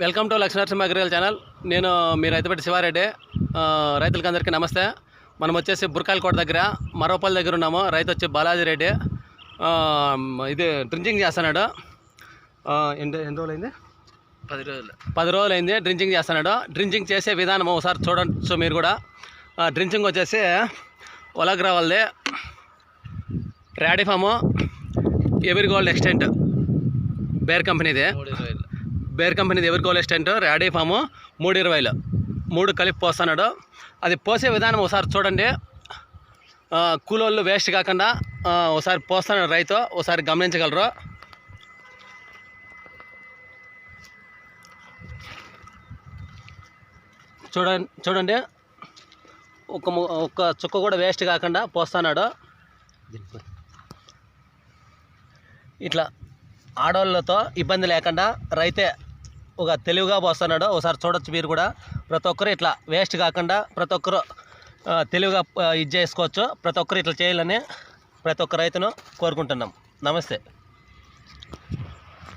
Welcome to Lakshminarasimha అగ్రికల్ channel. నేను మీ రైతుపేట శివారెడ్డి. రైతులకి అందరికీ నమస్తే. మనం వచ్చేసి బుర్కాలకోట దగ్గర మరోపల్లి దగ్గర ఉన్నాము. రైతు వచ్చి బాలాజీ రెడ్డి ఇది డ్రింకింగ్ చేస్తున్నాడు. ఎన్ని ఎన్ని రోజులు అయింది పది రోజులు. పది రోజులు అయింది డ్రింకింగ్ చేస్తున్నాడు. డ్రింకింగ్ చేసే విధానం ఒకసారి చూడొచ్చు మీరు కూడా. డ్రింకింగ్ వచ్చేసి ఒలగ్రా వాళ్ళది ర్యాడిఫాము ఎవరి గోల్డ్ ఎక్స్టెంట్ బేర్ కంపెనీది. బేర్ కంపెనీది ఎవరి గోల్డ్ ఎక్స్టెంట్ ర్యాడీ ఫాము. మూడు ఇరవైలో. మూడు కలిపి పోస్తున్నాడు. అది పోసే విధానం ఒకసారి చూడండి. కూలోళ్ళు వేస్ట్ కాకుండా ఒకసారి పోస్తున్నాడు రైతు. ఒకసారి గమనించగలరు. చూడండి చూడండి. ఒక ము- ఒక చుక్క కూడా వేస్ట్ కాకుండా పోస్తున్నాడు. ఇట్లా ఆడవాళ్ళతో ఇబ్బంది లేకుండా రైతే ఒక తెలివిగా పోస్తున్నాడు. ఒకసారి చూడొచ్చు మీరు కూడా. ప్రతి ఒక్కరు ఇట్లా వేస్ట్ కాకుండా ప్రతి ఒక్కరు తెలివిగా ఇది చేసుకోవచ్చు. ప్రతి ఒక్కరు ఇట్లా చేయాలని ప్రతి ఒక్క రైతును కోరుకుంటున్నాం. నమస్తే.